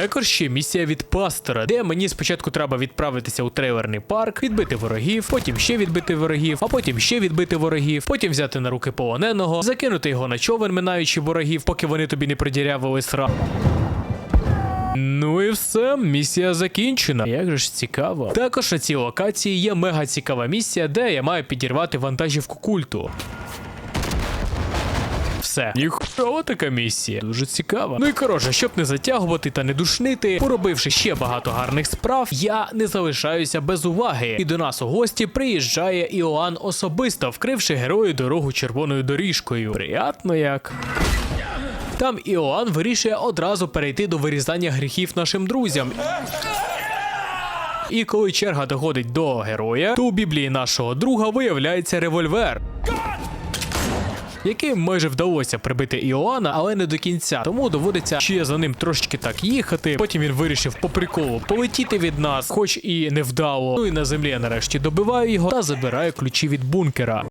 Також ще місія від пастора, де мені спочатку треба відправитися у трейлерний парк, відбити ворогів, потім ще відбити ворогів, а потім ще відбити ворогів, потім взяти на руки полоненого, закинути його на човен, минаючи ворогів, поки вони тобі не придірявили сра. Ну і все, місія закінчена. Як же ж цікаво. Також на цій локації є мега цікава місія, де я маю підірвати вантажівку культу. Все, ніхуя така місія. Дуже цікава. Ну і коротше, щоб не затягувати та не душнити, поробивши ще багато гарних справ, я не залишаюся без уваги. І до нас у гості приїжджає Іоанн особисто, вкривши герою дорогу червоною доріжкою. Приятно як. Там Іоанн вирішує одразу перейти до вирізання гріхів нашим друзям. І коли черга доходить до героя, то у біблії нашого друга виявляється револьвер. Яким майже вдалося прибити Іоанна, але не до кінця. Тому доводиться ще за ним трошечки так їхати. Потім він вирішив по приколу полетіти від нас, хоч і невдало. Ну і на землі нарешті добиваю його та забираю ключі від бункера.